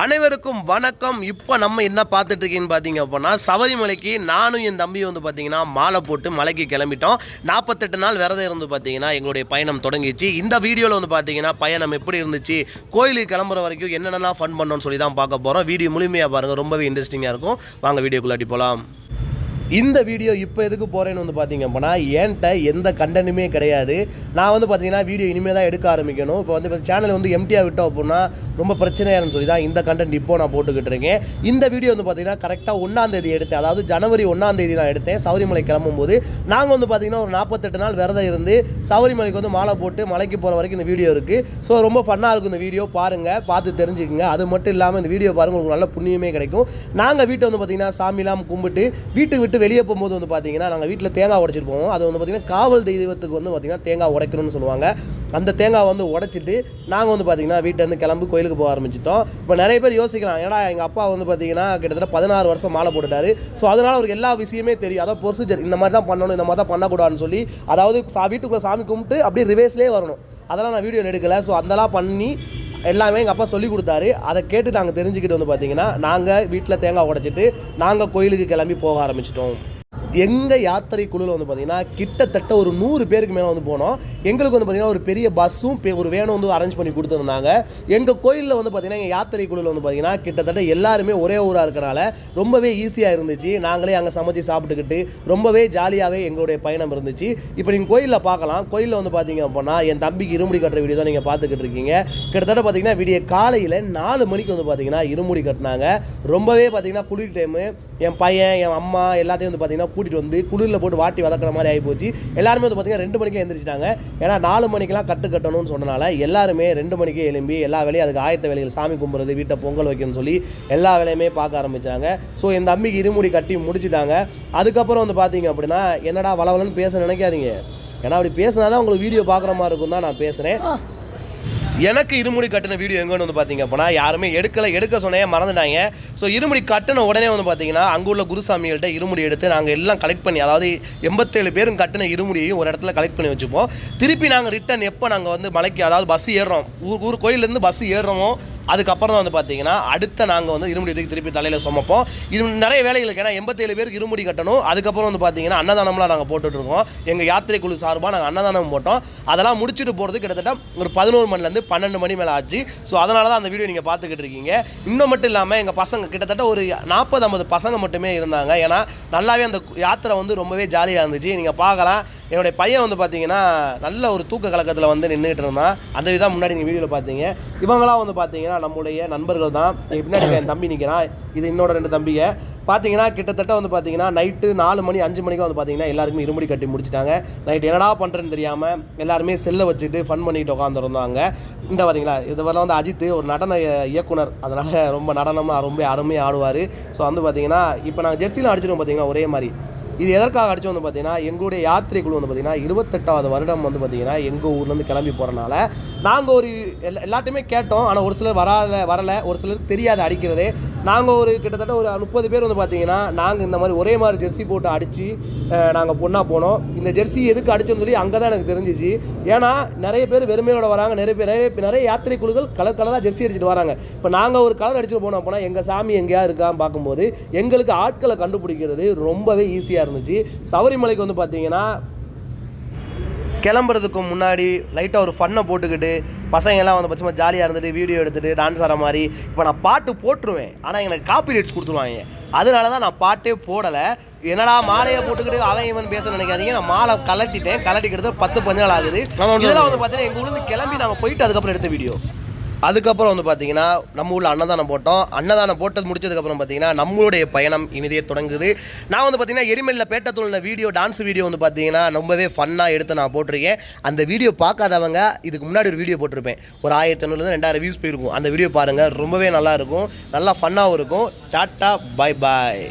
அனைவருக்கும் வணக்கம். இப்போ நம்ம என்ன பார்த்துட்டு இருக்கீங்கன்னு பார்த்தீங்க அப்படின்னா சபரிமலைக்கு நானும் என் தம்பியும் வந்து பார்த்தீங்கன்னா மாலை போட்டு மலைக்கு கிளம்பிட்டோம். நாற்பத்தெட்டு நாள் விரதம் இருந்து பார்த்தீங்கன்னா எங்களுடைய பயணம் தொடங்கிச்சு. இந்த வீடியோவில் வந்து பார்த்தீங்கன்னா பயணம் எப்படி இருந்துச்சு கோயிலுக்கு கிளம்புற வரைக்கும் என்னென்னலாம் ஃபன் பண்ணோன்னு சொல்லி தான் பார்க்க போகிறோம் வீடியோ முழுமையாக பாருங்கள் ரொம்பவே இன்ட்ரெஸ்டிங்காக இருக்கும். வாங்க வீடியோக்குள்ளாட்டி போகலாம் இந்த வீடியோ இப்போ எதுக்கு போகிறேன்னு வந்து பார்த்தீங்க அப்படின்னா என்கிட்ட எந்த கண்டனுமே கிடையாது. நான் வந்து பார்த்தீங்கன்னா வீடியோ இனிமேல் தான் எடுக்க ஆரம்பிக்கணும். இப்போ வந்து சேனல் வந்து எம்டியாக விட்டோம் அப்படின்னா ரொம்ப பிரச்சனையாருன்னு சொல்லி தான் இந்த கண்டென்ட் இப்போ நான் போட்டுக்கிட்டு இருக்கேன். இந்த வீடியோ வந்து பார்த்தீங்கன்னா கரெக்டாக ஒன்றாந்தேதி எடுத்தேன். அதாவது ஜனவரி ஒன்றாந்தேதி நான் எடுத்தேன். சபரிமலை கிளம்பும்போது நாங்கள் வந்து பார்த்தீங்கன்னா ஒரு நாற்பத்தெட்டு நாள் விரதம் இருந்து சபரிமலைக்கு வந்து மாலை போட்டு மலைக்கு போகிற வரைக்கும் இந்த வீடியோ இருக்குது ஸோ ரொம்ப ஃபன்னாக இருக்கும் இந்த வீடியோ. பாருங்கள் பார்த்து தெரிஞ்சுக்கங்க. அது மட்டும் இல்லாமல் இந்த வீடியோ பாருங்கள் உங்களுக்கு நல்ல புண்ணியமே கிடைக்கும். நாங்கள் வீட்டை வந்து பார்த்தீங்கன்னா சாமிலாம் கும்பிட்டு வீட்டுக்கு விட்டு வெளியே போகும்போது வந்து பார்த்தீங்கன்னா நாங்கள் வீட்டில் தேங்காய் உடைச்சிட்டு போவோம் அது வந்து பார்த்தீங்கன்னா காவல் தெய்வத்துக்கு வந்து பார்த்தீங்கன்னா தேங்காய் உடைக்கணும்னு சொல்லுவாங்க. அந்த தேங்காய் வந்து உடைச்சிட்டு நாங்கள் வந்து பார்த்தீங்கன்னா வீட்டிலேருந்து கிளம்பி கோயிலுக்கு போக ஆரம்பிச்சிட்டோம். இப்போ நிறைய பேர் யோசிக்கலாம் ஏன்னா எங்கள் அப்பா வந்து பார்த்தீங்கன்னா கிட்டத்தட்ட பதினாறு வருஷம் மாலை போட்டுட்டாரு. ஸோ அதனால் அவருக்கு எல்லா விஷயமே தெரியும். அதாவது ப்ரொசீஜர் இந்த மாதிரி தான் பண்ணணும் இந்த மாதிரி தான் பண்ணக்கூடாதுன்னு சொல்லி அதாவது சா வீட்டுக்குள்ளே சாமி கும்பிட்டு அப்படியே ரிவேஸ்லேயே வரணும். அதெல்லாம் நான் வீடியோ எடுக்கலை. ஸோ அதெல்லாம் பண்ணி எல்லாமே எங்கள் அப்பா சொல்லி கொடுத்தாரு. அதை கேட்டு நாங்கள் தெரிஞ்சுக்கிட்டு வந்து பார்த்தீங்கன்னா நாங்கள் வீட்டில் தேங்காய் உடைச்சிட்டு நாங்கள் கோயிலுக்கு கிளம்பி போக ஆரம்பிச்சிட்டோம். எங்கள் யாத்திரை குழுவில் வந்து பார்த்திங்கன்னா கிட்டத்தட்ட ஒரு நூறு பேருக்கு மேலே வந்து போனோம். எங்களுக்கு வந்து பார்த்தீங்கன்னா ஒரு பெரிய பஸ்ஸும் ஒரு வேனும் வந்து அரேஞ்ச் பண்ணி கொடுத்துருந்தாங்க. எங்கள் கோயிலில் வந்து பார்த்திங்கன்னா எங்கள் யாத்திரை குழுவில் வந்து பார்த்தீங்கன்னா கிட்டத்தட்ட எல்லாருமே ஒரே ஊராக இருக்கனால ரொம்பவே ஈஸியாக இருந்துச்சு. நாங்களே அங்கே சமைச்சு சாப்பிட்டுக்கிட்டு ரொம்பவே ஜாலியாகவே எங்களுடைய பயணம் இருந்துச்சு. இப்போ நீங்கள் கோயிலில் பார்க்கலாம் கோயிலில் வந்து பார்த்தீங்க அப்படின்னா என் தம்பிக்கு இருமுடி கட்டுற வீடியோ தான் நீங்கள் பார்த்துக்கிட்டு இருக்கீங்க. கிட்டத்தட்ட பார்த்திங்கன்னா விடிய காலையில் நாலு மணிக்கு வந்து பார்த்திங்கன்னா இருமுடி கட்டினாங்க. ரொம்பவே பார்த்திங்கன்னா குளிர் டைமு என் பையன் என் அம்மா எல்லாத்தையும் வந்து பார்த்தீங்கன்னா கூட்டிகிட்டு வந்து குளிரில் போட்டு வாட்டி வதக்கிற மாதிரி ஆகிப்போச்சு எல்லாருமே வந்து பார்த்தீங்கன்னா ரெண்டு மணிக்கே எழுந்திரிச்சிட்டாங்க ஏன்னா நாலு மணிக்கெலாம் கட்டு கட்டணும்னு சொன்னனால எல்லாருமே ரெண்டு மணிக்கே எழும்பி எல்லா வேலையும் அதுக்கு ஆயத்த வேலைகள் சாமி கும்பிட்றது வீட்டை பொங்கல் வைக்கணும்னு சொல்லி எல்லா வேலையுமே பார்க்க ஆரம்பித்தாங்க ஸோ என் தம்பிக்கு இருமுடி கட்டி முடிச்சிட்டாங்க. அதுக்கப்புறம் வந்து பார்த்தீங்க அப்படின்னா என்னடா வளவலன்னு பேச நினைக்காதீங்க. ஏன்னா அப்படி பேசினா தான் உங்களுக்கு வீடியோ பார்க்குற மாதிரி இருக்கும் தான் நான் பேசுகிறேன் எனக்கு இருமுடி கட்டின வீடியோ எங்கன்னு வந்து பார்த்தீங்க அப்படின்னா யாருமே எடுக்கலை எடுக்க சொன்னே மறந்துட்டாங்க. ஸோ இருமுடி கட்டின உடனே வந்து பார்த்தீங்கன்னா அங்கே உள்ள குருசாமிகள்கிட்ட இருமுடி எடுத்து நாங்கள் எல்லாம் கலெக்ட் பண்ணி அதாவது எண்பத்தேழு பேரும் கட்டின இருமுடியையும் ஒரு இடத்துல கலெக்ட் பண்ணி வச்சுப்போம். திருப்பி நாங்கள் ரிட்டன் எப்போ நாங்கள் வந்து மலைக்கு அதாவது பஸ் ஏறுறோம் ஊர் ஊர் கோயிலேருந்து பஸ் ஏறுறோமோ அதுக்கப்புறம் தான் வந்து பார்த்தீங்கன்னா அடுத்த நாங்கள் வந்து இருமுடி தூக்கி திருப்பி தலையில் சுமப்போம். இது நிறைய வேலைகளுக்கு ஏன்னா எண்பத்தேழு பேருக்கு இருமுடி கட்டணும். அதுக்கப்புறம் வந்து பார்த்தீங்கன்னா அன்னதானம்லாம் நாங்கள் போட்டுட்ருக்கோம். எங்கள் யாத்திரை குழு சார்பாக நாங்கள் அன்னதானம் போட்டோம். அதெல்லாம் முடிச்சுட்டு போகிறது கிட்டத்தட்ட ஒரு பதினோரு மணிலேருந்து பன்னெண்டு மணி மேலே ஆச்சு. ஸோ அதனால தான் அந்த வீடியோ நீங்கள் பார்த்துக்கிட்டு இருக்கீங்க. இன்னும் மட்டும் இல்லாமல் எங்கள் பசங்க கிட்டத்தட்ட ஒரு நாற்பது ஐம்பது பசங்க மட்டுமே இருந்தாங்க. ஏன்னா நல்லாவே அந்த யாத்திரை வந்து ரொம்பவே ஜாலியாக இருந்துச்சு. நீங்கள் பார்க்கலாம். என்னுடைய பையன் வந்து பார்த்தீங்கன்னா நல்ல ஒரு தூக்க கலக்கத்தில் வந்து நின்றுட்டு இருந்தான். அந்த இதுதான் முன்னாடி நீங்கள் வீடியோவில் பார்த்தீங்க இவங்களாம் வந்து பார்த்தீங்கன்னா நம்முடைய நண்பர்கள் தான். பின்னாடி என் தம்பி நிற்கிறான் இது என்னோட ரெண்டு தம்பியை பார்த்தீங்கன்னா கிட்டத்தட்ட வந்து பார்த்தீங்கன்னா நைட்டு நாலு மணி அஞ்சு மணிக்கு வந்து பார்த்தீங்கன்னா எல்லாருக்குமே இருமுடி கட்டி முடிச்சிட்டாங்க. நைட் என்னடா பண்ணுறேன்னு தெரியாமல் எல்லாருமே செல்லை வச்சுட்டு ஃபன் பண்ணிட்டு உட்காந்துருந்தாங்க இந்த பார்த்தீங்களா இதுவரெல்லாம் வந்து அஜித் ஒரு நடன இயக்குனர். அதனால் ரொம்ப நடனம்னா ரொம்ப அருமையாக ஆடுவார். ஸோ வந்து பார்த்தீங்கன்னா இப்போ நாங்கள் ஜெர்சியில் அடிச்சிருவோம் பார்த்தீங்கன்னா ஒரே மாதிரி. இது எதற்காக அடிச்சு வந்து பார்த்தீங்கன்னா எங்களுடைய யாத்திரை குழு வந்து பார்த்தீங்கன்னா இருபத்தெட்டாவது வருடம் வந்து பார்த்தீங்கன்னா எங்கள் ஊர்லேருந்து கிளம்பி போகிறனால நாங்கள் ஒரு எல்லா எல்லாத்தையுமே கேட்டோம். ஆனால் ஒரு சிலர் வராத வரலை. ஒரு சிலருக்கு தெரியாது அடிக்கிறது. நாங்கள் ஒரு கிட்டத்தட்ட ஒரு முப்பது பேர் வந்து பார்த்தீங்கன்னா நாங்கள் இந்த மாதிரி ஒரே மாதிரி ஜெர்சி போட்டு அடித்து நாங்கள் பொண்ணாக போனோம். இந்த ஜெர்சி எதுக்கு அடிச்சோன்னு சொல்லி அங்கே தான் எனக்கு தெரிஞ்சிச்சு. ஏன்னா நிறைய பேர் வெறுமையோட வராங்க. நிறைய பேர் நிறைய நிறைய யாத்திரை குழுக்கள் கலர் கலராக ஜெர்சி அடிச்சுட்டு வராங்க. இப்போ நாங்கள் ஒரு கலர் அடிச்சுட்டு போனோம் போனால் எங்கள் சாமி எங்கேயா இருக்கான்னு பார்க்கும்போது எங்களுக்கு ஆட்களை கண்டுபிடிக்கிறது ரொம்பவே ஈஸியாக இருந்துச்சு. சபரிமலைக்கு வந்து பார்த்தீங்கன்னா கிளம்புறதுக்கு முன்னாடி லைட்டாக ஒரு ஃபன்னை போட்டுக்கிட்டு பசங்க எல்லாம் வந்து பட்சமாக ஜாலியாக இருந்துட்டு வீடியோ எடுத்துட்டு டான்ஸ் ஆடுற மாதிரி இப்போ நான் பாட்டு போட்டுருவேன். ஆனால் எனக்கு காப்பி ரைட்ஸ் கொடுத்துருவாங்க. அதனால தான் நான் பாட்டே போடலை. என்னடா மாலையை போட்டுக்கிட்டு அவன் இவன் பேச நினைக்காதீங்க. நான் மாலை கலட்டிட்டேன். கலட்டிக்கிறது பத்து பஞ்சு நாள் ஆகுது இதெல்லாம் வந்து பார்த்தீங்கன்னா எங்கள் ஊர்லேருந்து கிளம்பி நாங்கள் போயிட்டு அதுக்கப்புறம் எடுத்த வீடியோ அதுக்கப்புறம் வந்து பார்த்தீங்கன்னா நம்ம ஊரில் அன்னதானம் போட்டோம். அன்னதானம் போட்டது முடிச்சதுக்கப்புறம் பார்த்தீங்கன்னா நம்மளுடைய பயணம் இனிதே தொடங்குது. நான் வந்து பார்த்தீங்கன்னா எரிமலையில் பேட்ட துள்ள வீடியோ டான்ஸ் வீடியோ வந்து பார்த்தீங்கன்னா ரொம்பவே ஃபன்னாக எடுத்து நான் போட்டிருக்கேன். அந்த வீடியோ பார்க்காதவங்க இதுக்கு முன்னாடி ஒரு வீடியோ போட்டிருப்பேன். ஒரு ஆயிரத்தி ஐநூறுலேருந்து ரெண்டாயிரம் வியூஸ் போயிருக்கும். அந்த வீடியோ பாருங்கள் ரொம்பவே நல்லாயிருக்கும் நல்லா ஃபன்னாகவும் இருக்கும். Tata bye bye